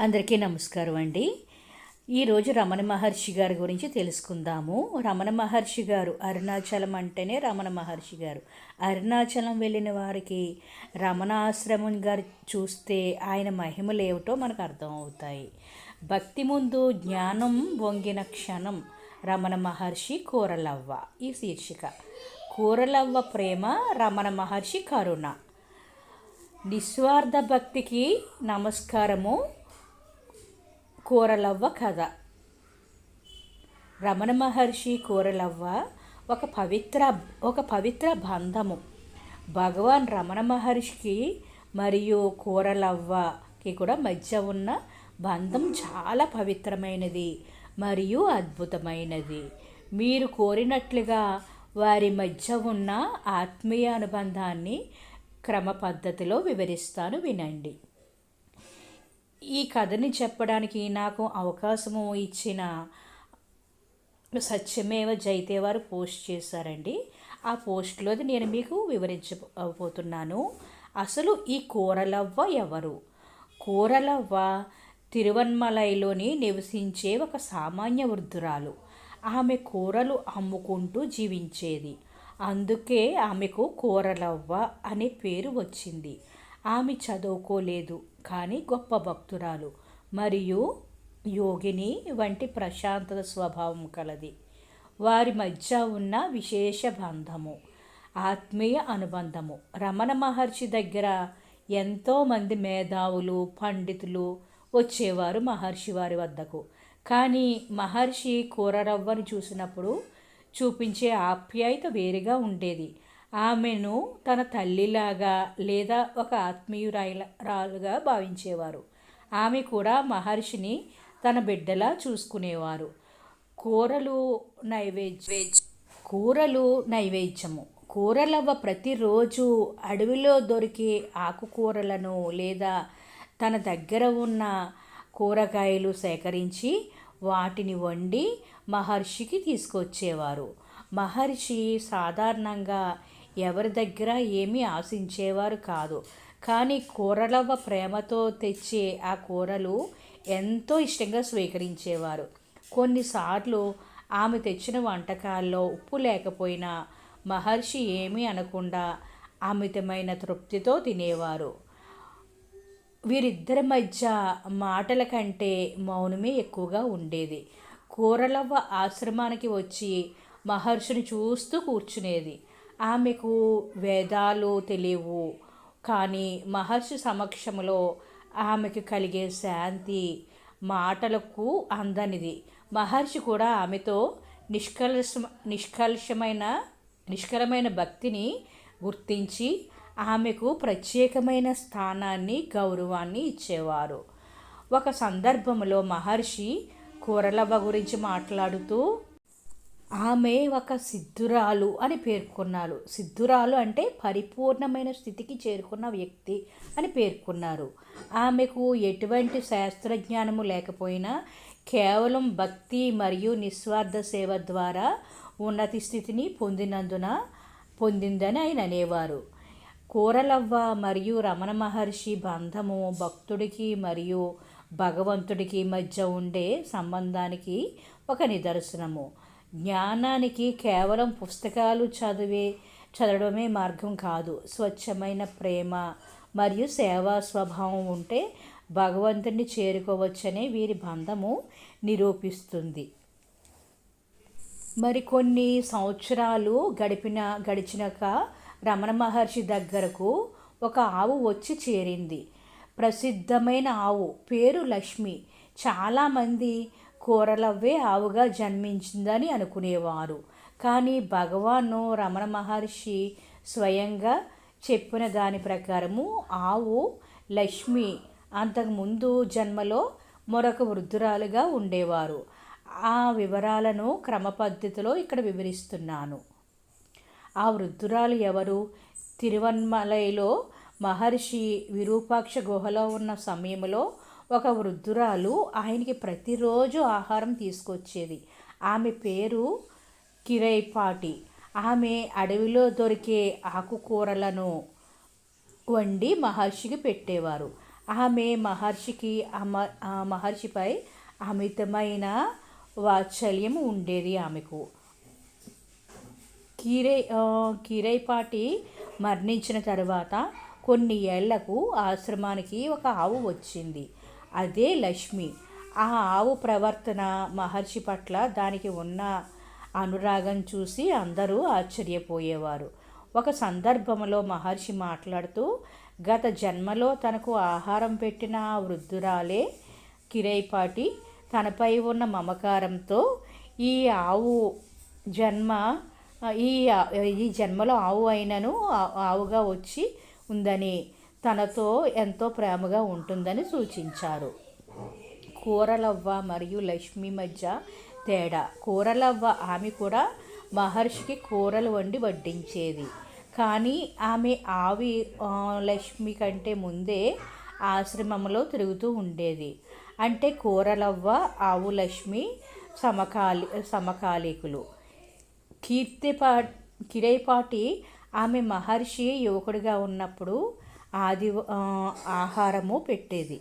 అందరికీ నమస్కారం అండి. ఈరోజు రమణ మహర్షి గారి గురించి తెలుసుకుందాము. రమణ మహర్షి గారు అరుణాచలం అంటేనే రమణ మహర్షి గారు. అరుణాచలం వెళ్ళిన వారికి రమణాశ్రమం గారు చూస్తే ఆయన మహిమలు ఏమిటో మనకు అర్థమవుతాయి. భక్తి ముందు జ్ఞానం వంగిన క్షణం రమణ మహర్షి కూరలవ్వ ఈ శీర్షిక. కూరలవ్వ ప్రేమ రమణ మహర్షి కరుణ. నిస్వార్థ భక్తికి నమస్కారము కూరలవ్వ కథ. రమణ మహర్షి కూరలవ్వ ఒక పవిత్ర ఒక పవిత్ర బంధము. భగవాన్ రమణ మహర్షికి మరియు కూరలవ్వకి కూడా మధ్య ఉన్న బంధం చాలా పవిత్రమైనది మరియు అద్భుతమైనది. మీరు కోరినట్లుగా వారి మధ్య ఉన్న ఆత్మీయ అనుబంధాన్ని క్రమ పద్ధతిలో వివరిస్తాను వినండి. ఈ కథని చెప్పడానికి నాకు అవకాశము ఇచ్చిన సత్యమేవ జైతే వారు పోస్ట్ చేశారండి. ఆ పోస్ట్లోది నేను మీకు వివరించబోతున్నాను. అసలు ఈ కూరలవ్వ ఎవరు? కూరలవ్వ తిరువన్మలైలోని నివసించే ఒక సామాన్య వృద్ధురాలు. ఆమె కూరలు అమ్ముకుంటూ జీవించేది. అందుకే ఆమెకు కూరలవ్వ అనే పేరు వచ్చింది. ఆమె చదువుకోలేదు కానీ గొప్ప భక్తురాలు. మరియు యోగిని వంటి ప్రశాంతత స్వభావం కలది. వారి మధ్య ఉన్న విశేష బంధము ఆత్మీయ అనుబంధము. రమణ మహర్షి దగ్గర ఎంతోమంది మేధావులు పండితులు వచ్చేవారు మహర్షి వారి వద్దకు. కానీ మహర్షి కూరరవ్వను చూసినప్పుడు చూపించే ఆప్యాయత వేరుగా ఉండేది. ఆమెను తన తల్లిలాగా లేదా ఒక ఆత్మీయురాలుగా భావించేవారు. ఆమె కూడా మహర్షిని తన బిడ్డలా చూసుకునేవారు. కూరలు నైవేద్య కూరలు నైవేద్యము. కూరలవ్వ ప్రతిరోజు అడవిలో దొరికే ఆకుకూరలను లేదా తన దగ్గర ఉన్న కూరగాయలు సేకరించి వాటిని వండి మహర్షికి తీసుకొచ్చేవారు. మహర్షి సాధారణంగా ఎవరి దగ్గర ఏమీ ఆశించేవారు కాదు. కానీ కూరలవ్వ ప్రేమతో తెచ్చే ఆ కూరలు ఎంతో ఇష్టంగా స్వీకరించేవారు. కొన్నిసార్లు ఆమె తెచ్చిన వంటకాల్లో ఉప్పు లేకపోయినా మహర్షి ఏమీ అనకుండా అమితమైన తృప్తితో తినేవారు. వీరిద్దరి మధ్య మాటల కంటే మౌనమే ఎక్కువగా ఉండేది. కూరలవ్వ ఆశ్రమానికి వచ్చి మహర్షిని చూస్తూ కూర్చునేది. ఆమెకు వేదాలు తెలియవు. కానీ మహర్షి సమక్షంలో ఆమెకు కలిగే శాంతి మాటలకు అందనిది. మహర్షి కూడా ఆమెతో నిష్కల్ష నిష్కల్షమైన నిష్కలమైన భక్తిని గుర్తించి ఆమెకు ప్రత్యేకమైన స్థానాన్ని గౌరవాన్ని ఇచ్చేవారు. ఒక సందర్భంలో మహర్షి కూరలవ్వ గురించి మాట్లాడుతూ ఆమె ఒక సిద్ధురాలు అని పేర్కొన్నారు. సిద్ధురాలు అంటే పరిపూర్ణమైన స్థితికి చేరుకున్న వ్యక్తి అని పేర్కొన్నారు. ఆమెకు ఎటువంటి శాస్త్రజ్ఞానము లేకపోయినా కేవలం భక్తి మరియు నిస్వార్థ సేవ ద్వారా ఉన్నతి స్థితిని పొందినందున పొందిందని ఆయన అనేవారు. కూరలవ్వ మరియు రమణ మహర్షి బంధము భక్తుడికి మరియు భగవంతుడికి మధ్య ఉండే సంబంధానికి ఒక నిదర్శనము. జ్ఞానానికి కేవలం పుస్తకాలు చదివే చదవడమే మార్గం కాదు. స్వచ్ఛమైన ప్రేమ మరియు సేవా స్వభావం ఉంటే భగవంతుడిని చేరుకోవచ్చనే వీరి బంధము నిరూపిస్తుంది. మరికొన్ని సంవత్సరాలు గడిపిన గడిచినాక రమణ మహర్షి దగ్గరకు ఒక ఆవు వచ్చి చేరింది. ప్రసిద్ధమైన ఆవు పేరు లక్ష్మి. చాలామంది కూరలవ్వే ఆవుగా జన్మించిందని అనుకునేవారు. కానీ భగవాను రమణ మహర్షి స్వయంగా చెప్పిన దాని ప్రకారము ఆవు లక్ష్మి అంతకుముందు జన్మలో మరొక వృద్ధురాలుగా ఉండేవారు. ఆ వివరాలను క్రమ పద్ధతిలో ఇక్కడ వివరిస్తున్నాను. ఆ వృద్ధురాలు ఎవరు? తిరువన్మలైలో మహర్షి విరూపాక్ష గుహలో ఉన్న సమయంలో ఒక వృద్ధురాలు ఆయనకి ప్రతిరోజు ఆహారం తీసుకొచ్చేది. ఆమె పేరు కిరైపాటి. ఆమె అడవిలో దొరికే ఆకుకూరలను వండి మహర్షికి పెట్టేవారు. ఆమె మహర్షికి అమ ఆ మహర్షిపై అమితమైన వాత్సల్యం ఉండేది ఆమెకు. కీరై కిరైపాటి కీరైపాటి మరణించిన తరువాత కొన్ని ఏళ్ళకు ఆశ్రమానికి ఒక ఆవు వచ్చింది. అదే లక్ష్మి. ఆ ఆవు ప్రవర్తన మహర్షి పట్ల దానికి ఉన్న అనురాగం చూసి అందరూ ఆశ్చర్యపోయేవారు. ఒక సందర్భంలో మహర్షి మాట్లాడుతూ గత జన్మలో తనకు ఆహారం పెట్టిన ఆ వృద్ధురాలే కిరైపాటి తనపై ఉన్న మమకారంతో ఈ ఆవు జన్మ ఈ ఈ జన్మలో ఆవు అయినను ఆవుగా వచ్చి ఉందని తనతో ఎంతో ప్రేమగా ఉంటుందని సూచించారు. కూరలవ్వ మరియు లక్ష్మి మధ్య తేడా. కూరలవ్వ ఆమె కూడా మహర్షికి కూరలు వండి వడ్డించేది. కానీ ఆమె ఆవి ఆ, లక్ష్మి కంటే ముందే ఆశ్రమంలో తిరుగుతూ ఉండేది. అంటే కూరలవ్వ ఆవు లక్ష్మి సమకాలి సమకాలీకులు. కీర్తిపా కిరైపాటి ఆమె మహర్షి యువకుడిగా ఉన్నప్పుడు ఆది ఆహారము పెట్టేది.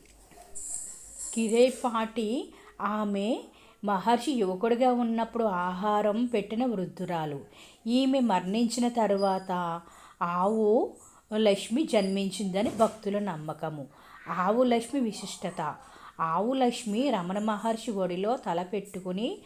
కిరైపాటి ఆమె మహర్షి యువకుడిగా ఉన్నప్పుడు ఆహారం పెట్టిన వృద్ధురాలు. ఈమె మరణించిన తరువాత ఆవు లక్ష్మి జన్మించిందని భక్తుల నమ్మకము. ఆవు లక్ష్మి విశిష్టత. ఆవు లక్ష్మి రమణ మహర్షి ఒడిలో తల పెట్టుకుని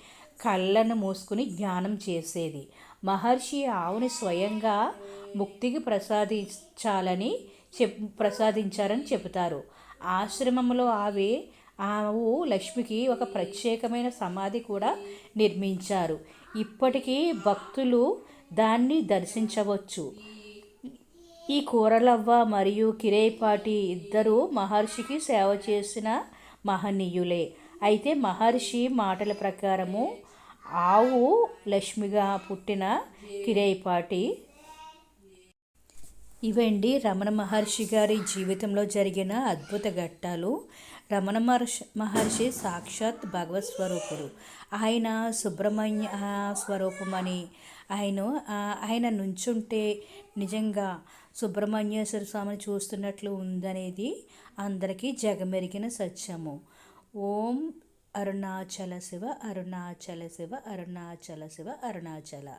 కళ్ళను మూసుకుని జ్ఞానం చేసేది. మహర్షి ఆవుని స్వయంగా ముక్తికి ప్రసాదించాలని చెప్ ప్రసాదించారని చెబుతారు. ఆశ్రమంలో ఆవి ఆవు లక్ష్మికి ఒక ప్రత్యేకమైన సమాధి కూడా నిర్మించారు. ఇప్పటికీ భక్తులు దాన్ని దర్శించవచ్చు. ఈ కూరలవ్వ మరియు కిరేపాటి ఇద్దరు మహర్షికి సేవ చేసిన మహనీయులే. అయితే మహర్షి మాటల ప్రకారము ఆవు లక్ష్మిగా పుట్టిన కిరేపాటి ఇవండి రమణ మహర్షి గారి జీవితంలో జరిగిన అద్భుత ఘట్టాలు. రమణ మహర్షి మహర్షి సాక్షాత్ భగవత్ స్వరూపుడు. ఆయన సుబ్రహ్మణ్య స్వరూపమని ఆయన ఆయన నుంచుంటే నిజంగా సుబ్రహ్మణ్యేశ్వర స్వామిని చూస్తున్నట్లు ఉందనేది అందరికీ జగమెరిగిన సత్యము. ఓం అరుణాచల శివ అరుణాచల శివ అరుణాచల శివ అరుణాచల.